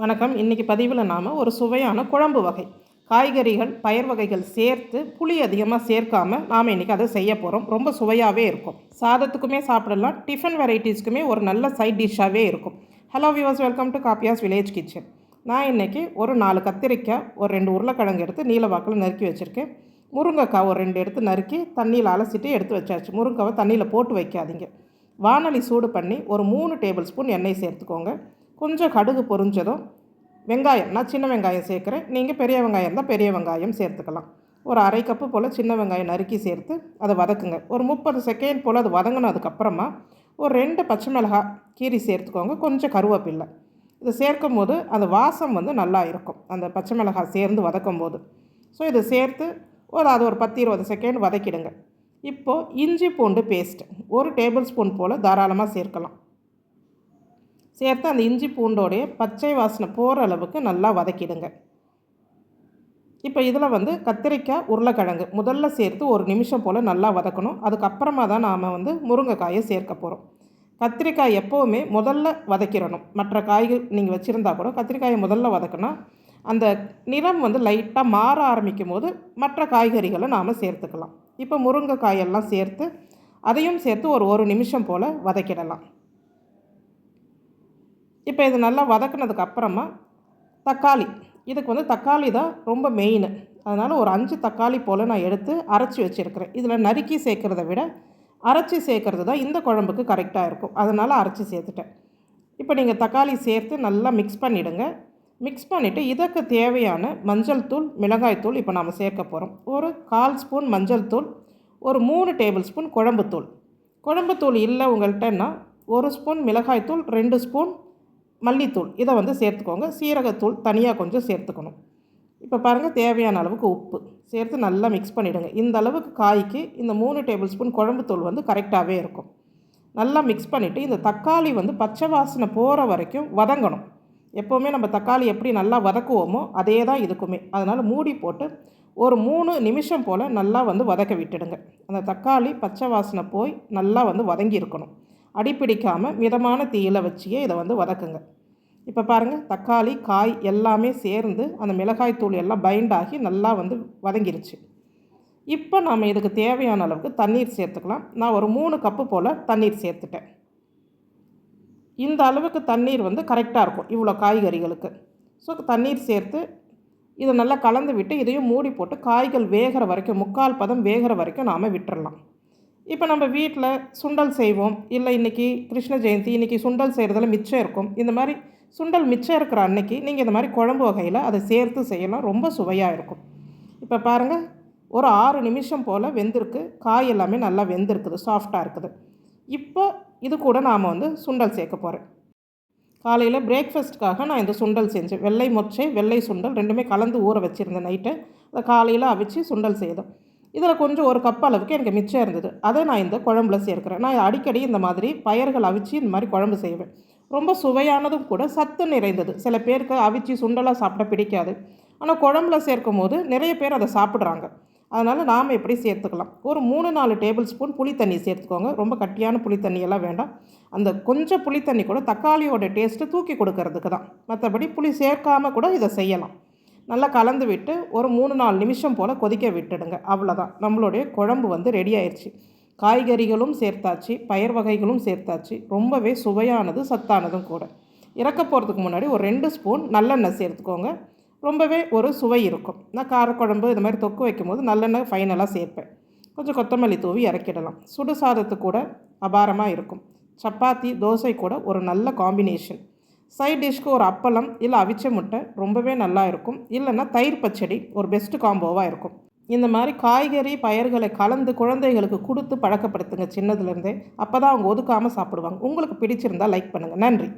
வணக்கம். இன்றைக்கி பதிவில் நாம் ஒரு சுவையான குழம்பு வகை. காய்கறிகள் பயிர் வகைகள் சேர்த்து புளி அதிகமாக சேர்க்காமல் நாம் இன்றைக்கி அதை செய்ய போகிறோம் ரொம்ப சுவையாகவே இருக்கும். சாதத்துக்குமே சாப்பிடலாம். டிஃபன் வெரைட்டிஸ்க்குமே ஒரு நல்ல சைட் டிஷ்ஷாகவே இருக்கும். Hello viewers welcome to Kappiya's village kitchen நான் இன்றைக்கி ஒரு நாலு கத்திரிக்காய் ஒரு ரெண்டு உருளைக்கிழங்கு எடுத்து நீல வாக்கில் நறுக்கி வச்சுருக்கேன். முருங்கைக்காய் ஒரு ரெண்டு எடுத்து நறுக்கி தண்ணியில் அலசிட்டு எடுத்து வச்சாச்சு. முருங்காவை தண்ணியில் போட்டு வைக்காதீங்க. வானொலி சூடு பண்ணி ஒரு மூணு டேபிள் ஸ்பூன் எண்ணெய் சேர்த்துக்கோங்க. கொஞ்சம் கடுகு பொரிஞ்சதும் வெங்காயம் நான் சின்ன வெங்காயம் சேர்க்குறேன். நீங்கள் பெரிய வெங்காயம் இருந்தால் பெரிய வெங்காயம் சேர்த்துக்கலாம். ஒரு அரை கப்பு போல் சின்ன வெங்காயம் நறுக்கி சேர்த்து அதை வதக்குங்க. ஒரு முப்பது செகண்ட் போல் அது வதங்கினதுக்கப்புறமா ஒரு ரெண்டு பச்சை மிளகாய் கீரி சேர்த்துக்கோங்க. கொஞ்சம் கருவேப்பில்லை. இதை சேர்க்கும் போது அந்த வாசம் வந்து நல்லா இருக்கும். அந்த பச்சை மிளகாய் சேர்ந்து வதக்கும் போது ஸோ இதை சேர்த்து ஒரு அது ஒரு பத்து இருபது செகண்ட் வதக்கிடுங்க. இப்போது இஞ்சி பூண்டு பேஸ்ட் ஒரு டேபிள் ஸ்பூன் போல் தாராளமாக சேர்க்கலாம். சேர்த்து அந்த இஞ்சி பூண்டோடைய பச்சை வாசனை போகிற அளவுக்கு நல்லா வதக்கிடுங்க. இப்போ இதில் வந்து கத்திரிக்காய் உருளைக்கிழங்கு முதல்ல சேர்த்து ஒரு நிமிஷம் போல் நல்லா வதக்கணும். அதுக்கப்புறமா தான் நாம் வந்து முருங்கைக்காயை சேர்க்க போகிறோம் கத்திரிக்காய் எப்போவுமே முதல்ல வதக்கிடணும். மற்ற காய்கள் நீங்கள் வச்சுருந்தா கூட கத்திரிக்காயை முதல்ல வதக்கினா அந்த நிறம் வந்து லைட்டாக மாற ஆரம்பிக்கும் போது மற்ற காய்கறிகளை நாம் சேர்த்துக்கலாம். இப்போ முருங்கைக்காயெல்லாம் சேர்த்து அதையும் சேர்த்து ஒரு ஒரு நிமிஷம் போல் வதக்கிடலாம். இப்போ இது நல்லா வதக்குனதுக்கு அப்புறமா தக்காளி. இதுக்கு வந்து தக்காளி தான் ரொம்ப மெயின் அதனால் ஒரு அஞ்சு தக்காளி போல் நான் எடுத்து அரைச்சி வச்சுருக்கிறேன். இதில் நறுக்கி சேர்க்குறத விட அரைச்சி சேர்க்குறது தான் இந்த குழம்புக்கு கரெக்டாக இருக்கும். அதனால் அரைச்சி சேர்த்துட்டேன். இப்போ நீங்கள் தக்காளி சேர்த்து நல்லா மிக்ஸ் பண்ணிவிடுங்க மிக்ஸ் பண்ணிவிட்டு இதற்கு தேவையான மஞ்சள் தூள் மிளகாய் தூள் இப்போ நாம் சேர்க்க போகிறோம் ஒரு கால் ஸ்பூன் மஞ்சள் தூள் ஒரு மூணு டேபிள் ஸ்பூன் குழம்புத்தூள் குழம்புத்தூள் இல்லை உங்கள்கிட்டன்னா ஒரு ஸ்பூன் மிளகாய்த்தூள் ரெண்டு ஸ்பூன் மல்லித்தூள் இதை வந்து சேர்த்துக்கோங்க. சீரகத்தூள் தனியாக கொஞ்சம் சேர்த்துக்கணும். இப்போ பாருங்கள் தேவையான அளவுக்கு உப்பு. சேர்த்து நல்லா மிக்ஸ் பண்ணிவிடுங்க இந்த அளவுக்கு காய்க்கு இந்த மூணு டேபிள் ஸ்பூன் குழம்புத்தூள் வந்து கரெக்டாகவே இருக்கும். நல்லா மிக்ஸ் பண்ணிவிட்டு இந்த தக்காளி வந்து பச்சை வாசனை போகிற வரைக்கும் வதங்கணும். எப்போவுமே நம்ம தக்காளி எப்படி நல்லா வதக்குவோமோ அதே தான் இதுக்குமே. அதனால் மூடி போட்டு ஒரு மூணு நிமிஷம் போல் நல்லா வந்து வதக்க விட்டுடுங்க. அந்த தக்காளி பச்சை வாசனை போய் நல்லா வந்து வதங்கி இருக்கணும். அடிப்பிடிக்காமல் மிதமான தீயில் வச்சியே இதை வந்து வதக்குங்க. இப்போ பாருங்கள் தக்காளி காய் எல்லாமே சேர்ந்து அந்த மிளகாய் தூள் எல்லாம் பைண்ட் ஆகி நல்லா வந்து வதங்கிருச்சு. இப்போ நாம் இதுக்கு தேவையான அளவுக்கு தண்ணீர் சேர்த்துக்கலாம். நான் ஒரு மூணு கப்பு போல் தண்ணீர் சேர்த்துட்டேன். இந்த அளவுக்கு தண்ணீர் வந்து கரெக்டாக இருக்கும் இவ்வளோ காய்கறிகளுக்கு. ஸோ தண்ணீர் சேர்த்து இதை நல்லா கலந்து விட்டு இதையும் மூடி போட்டு காய்கள் வேகிற வரைக்கும் முக்கால் பதம் வேகிற வரைக்கும் நாம் விட்டுறலாம். இப்போ நம்ம வீட்டில் சுண்டல் செய்வோம். இல்லை இன்றைக்கி கிருஷ்ண ஜெயந்தி இன்றைக்கி சுண்டல் செய்கிறதுல மிச்சம் இருக்கும். இந்த மாதிரி சுண்டல் மிச்சம் இருக்கிற அன்னைக்கு நீங்கள் இந்த மாதிரி குழம்பு வகையில் அதை சேர்த்து செய்யலாம். ரொம்ப சுவையாக இருக்கும். இப்போ பாருங்கள் ஒரு ஆறு நிமிஷம் போல் வெந்திருக்கு. காய் எல்லாமே நல்லா வெந்திருக்குது சாஃப்டாக இருக்குது. இப்போ இது கூட நாம் வந்து சுண்டல் சேர்க்க போகிறேன் காலையில் பிரேக்ஃபாஸ்ட்டுக்காக நான் இந்த சுண்டல் செஞ்சேன். வெள்ளை மொச்சை வெள்ளை சுண்டல் ரெண்டுமே கலந்து ஊற வச்சுருந்தேன் நைட்டு. அதை காலையில் அவிச்சு சுண்டல் செய்தோம். இதில் கொஞ்சம் ஒரு கப் அளவுக்கு எனக்கு மிச்சம் இருந்தது. அதை நான் இந்த குழம்புல சேர்க்குறேன். நான் அடிக்கடி இந்த மாதிரி பயிர்கள் அவிச்சு இந்த மாதிரி குழம்பு செய்வேன். ரொம்ப சுவையானதும் கூட சத்து நிறைந்தது. சில பேருக்கு அவிச்சு சுண்டலாக சாப்பிட பிடிக்காது. ஆனால் குழம்புல சேர்க்கும் போது நிறைய பேர் அதை சாப்பிட்றாங்க. அதனால் நாம் எப்படி சேர்த்துக்கலாம்? ஒரு மூணு நாலு டேபிள் ஸ்பூன் புளி தண்ணி சேர்த்துக்கோங்க. ரொம்ப கட்டியான புளி தண்ணியெல்லாம் வேண்டாம். அந்த கொஞ்சம் புளி தண்ணி கூட தக்காளியோட டேஸ்ட்டு தூக்கி கொடுக்கறதுக்கு தான். மற்றபடி புளி சேர்க்காமல் கூட இதை செய்யலாம். நல்லா கலந்து விட்டு ஒரு மூணு நாலு நிமிஷம் போல் கொதிக்க விட்டுடுங்க. அவ்வளோதான் நம்மளுடைய குழம்பு வந்து ரெடி ஆயிடுச்சு காய்கறிகளும் சேர்த்தாச்சு. பயிர் வகைகளும் சேர்த்தாச்சு. ரொம்பவே சுவையானது சத்தானதும் கூட. இறக்க போகிறதுக்கு முன்னாடி ஒரு ரெண்டு ஸ்பூன் நல்லெண்ணெய் சேர்த்துக்கோங்க. ரொம்பவே ஒரு சுவை இருக்கும். நான் காரக்குழம்பு இது மாதிரி தொக்கு வைக்கும்போது நல்லெண்ணெய் ஃபைனலாக சேர்ப்பேன். கொஞ்சம் கொத்தமல்லி தூவி இறக்கிடலாம். சுடு சாதத்து கூட அபாரமாக இருக்கும். சப்பாத்தி தோசை கூட ஒரு நல்ல காம்பினேஷன் சைட் டிஷ்க்கு ஒரு அப்பளம் இல்லை அவிச்ச முட்டை ரொம்பவே நல்லா இருக்கும். இல்லைன்னா தயிர் பச்சடி ஒரு பெஸ்ட்டு காம்போவாக இருக்கும். இந்த மாதிரி காய்கறி பயிர்களை கலந்து குழந்தைகளுக்கு கொடுத்து பழக்கப்படுத்துங்க சின்னதுலேருந்தே அப்போ தான் அவங்க ஒதுக்காமல் சாப்பிடுவாங்க. உங்களுக்கு பிடிச்சிருந்தால் லைக் பண்ணுங்கள் நன்றி.